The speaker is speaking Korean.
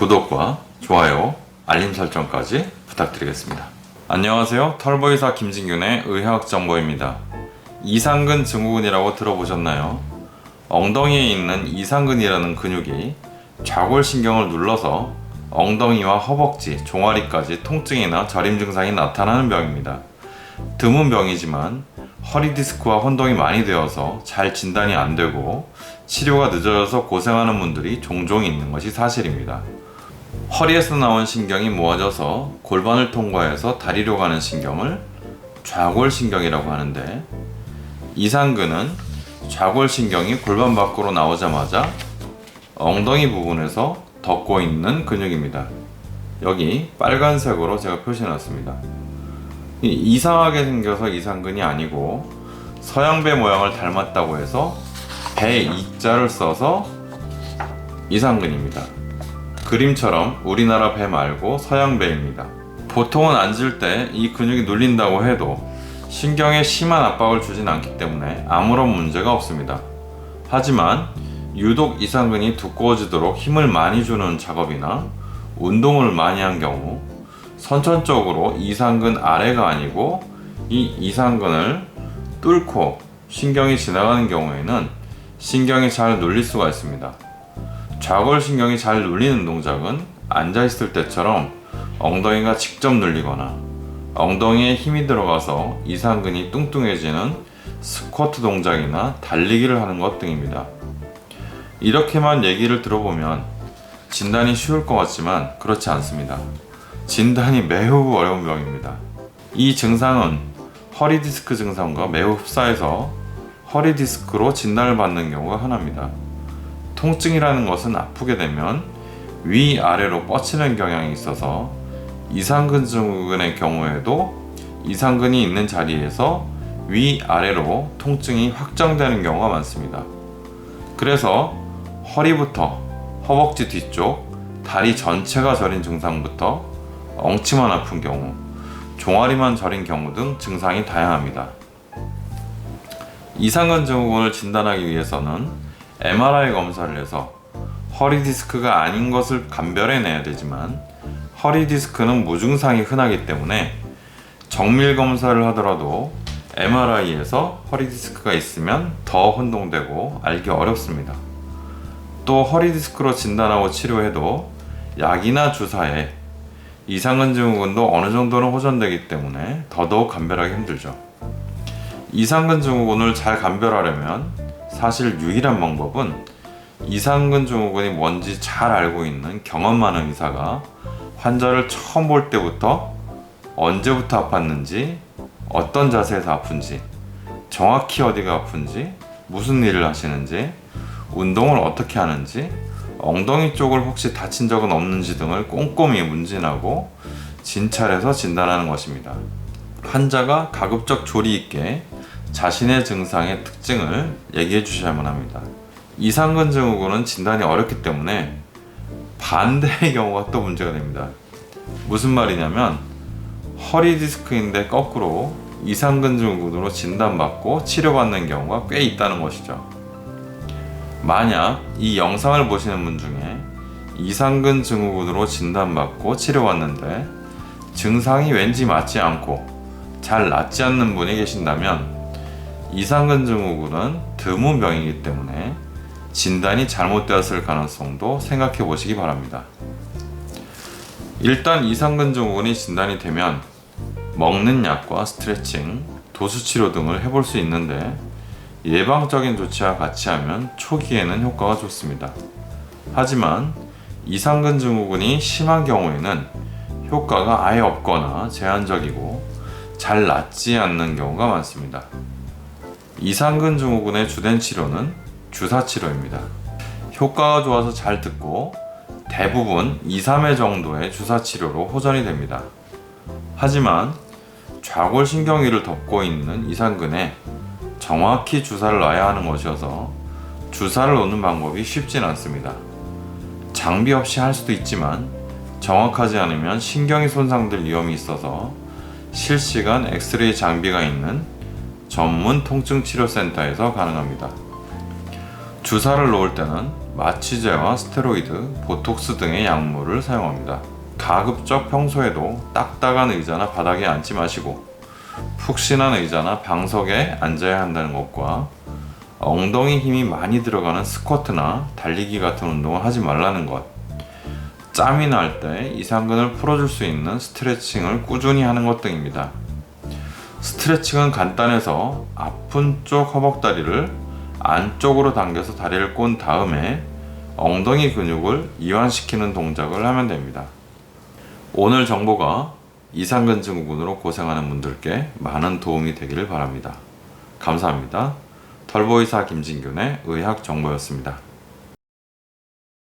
구독과 좋아요, 알림 설정까지 부탁드리겠습니다. 안녕하세요. 털보이사 김진균의 의학 정보입니다. 이상근 증후군이라고 들어보셨나요? 엉덩이에 있는 이상근이라는 근육이 좌골신경을 눌러서 엉덩이와 허벅지, 종아리까지 통증이나 저림 증상이 나타나는 병입니다. 드문 병이지만 허리 디스크와 혼동이 많이 되어서 잘 진단이 안 되고 치료가 늦어져서 고생하는 분들이 종종 있는 것이 사실입니다. 허리에서 나온 신경이 모아져서 골반을 통과해서 다리로 가는 신경을 좌골신경이라고 하는데 이상근은 좌골신경이 골반 밖으로 나오자마자 엉덩이 부분에서 덮고 있는 근육입니다. 여기 빨간색으로 제가 표시해놨습니다. 이- 이상하게 생겨서 이상근이 아니고 서양배 모양을 닮았다고 해서 배 이자를 써서 이상근입니다. 그림처럼 우리나라 배 말고 서양 배입니다. 보통은 앉을 때 이 근육이 눌린다고 해도 신경에 심한 압박을 주진 않기 때문에 아무런 문제가 없습니다. 하지만 유독 이상근이 두꺼워지도록 힘을 많이 주는 작업이나 운동을 많이 한 경우 선천적으로 이상근 아래가 아니고 이 이상근을 뚫고 신경이 지나가는 경우에는 신경이 잘 눌릴 수가 있습니다. 좌골신경이 잘 눌리는 동작은 앉아있을 때처럼 엉덩이가 직접 눌리거나 엉덩이에 힘이 들어가서 이상근이 뚱뚱해지는 스쿼트 동작이나 달리기를 하는 것 등입니다. 이렇게만 얘기를 들어보면 진단이 쉬울 것 같지만 그렇지 않습니다. 진단이 매우 어려운 병입니다. 이 증상은 허리 디스크 증상과 매우 흡사해서 허리 디스크로 진단을 받는 경우가 흔합니다. 통증이라는 것은 아프게 되면 위아래로 뻗치는 경향이 있어서 이상근 증후군의 경우에도 이상근이 있는 자리에서 위아래로 통증이 확정되는 경우가 많습니다. 그래서 허리부터 허벅지 뒤쪽, 다리 전체가 저린 증상부터 엉치만 아픈 경우, 종아리만 저린 경우 등 증상이 다양합니다. 이상근 증후군을 진단하기 위해서는 MRI 검사를 해서 허리 디스크가 아닌 것을 감별해내야 되지만 허리 디스크는 무증상이 흔하기 때문에 정밀 검사를 하더라도 MRI에서 허리 디스크가 있으면 더 혼동되고 알기 어렵습니다. 또 허리 디스크로 진단하고 치료해도 약이나 주사에 이상근 증후군도 어느 정도는 호전되기 때문에 더더욱 감별하기 힘들죠. 이상근 증후군을 잘 감별하려면 사실 유일한 방법은 이상근 증후군이 뭔지 잘 알고 있는 경험 많은 의사가 환자를 처음 볼 때부터 언제부터 아팠는지 어떤 자세에서 아픈지 정확히 어디가 아픈지 무슨 일을 하시는지 운동을 어떻게 하는지 엉덩이 쪽을 혹시 다친 적은 없는지 등을 꼼꼼히 문진하고 진찰해서 진단하는 것입니다. 환자가 가급적 조리 있게 자신의 증상의 특징을 얘기해 주셔야만 합니다. 이상근 증후군은 진단이 어렵기 때문에 반대의 경우가 또 문제가 됩니다. 무슨 말이냐면 허리 디스크인데 거꾸로 이상근 증후군으로 진단받고 치료받는 경우가 꽤 있다는 것이죠. 만약 이 영상을 보시는 분 중에 이상근 증후군으로 진단받고 치료받는데 증상이 왠지 맞지 않고 잘 낫지 않는 분이 계신다면 이상근 증후군은 드문 병이기 때문에 진단이 잘못되었을 가능성도 생각해 보시기 바랍니다. 일단 이상근 증후군이 진단이 되면 먹는 약과 스트레칭, 도수치료 등을 해볼 수 있는데 예방적인 조치와 같이 하면 초기에는 효과가 좋습니다. 하지만 이상근 증후군이 심한 경우에는 효과가 아예 없거나 제한적이고 잘 낫지 않는 경우가 많습니다. 이상근 증후군의 주된 치료는 주사 치료입니다. 효과가 좋아서 잘 듣고 대부분 2, 3회 정도의 주사 치료로 호전이 됩니다. 하지만 좌골신경위를 덮고 있는 이상근에 정확히 주사를 놔야 하는 것이어서 주사를 놓는 방법이 쉽진 않습니다. 장비 없이 할 수도 있지만 정확하지 않으면 신경이 손상될 위험이 있어서 실시간 엑스레이 장비가 있는 전문 통증치료센터에서 가능합니다. 주사를 놓을 때는 마취제와 스테로이드, 보톡스 등의 약물을 사용합니다. 가급적 평소에도 딱딱한 의자나 바닥에 앉지 마시고 푹신한 의자나 방석에 앉아야 한다는 것과 엉덩이 힘이 많이 들어가는 스쿼트나 달리기 같은 운동을 하지 말라는 것. 짬이 날 때 이상근을 풀어줄 수 있는 스트레칭을 꾸준히 하는 것 등입니다. 스트레칭은 간단해서 아픈 쪽 허벅다리를 안쪽으로 당겨서 다리를 꼰 다음에 엉덩이 근육을 이완시키는 동작을 하면 됩니다. 오늘 정보가 이상근 증후군으로 고생하는 분들께 많은 도움이 되기를 바랍니다. 감사합니다. 털보이사 김진균의 의학 정보였습니다.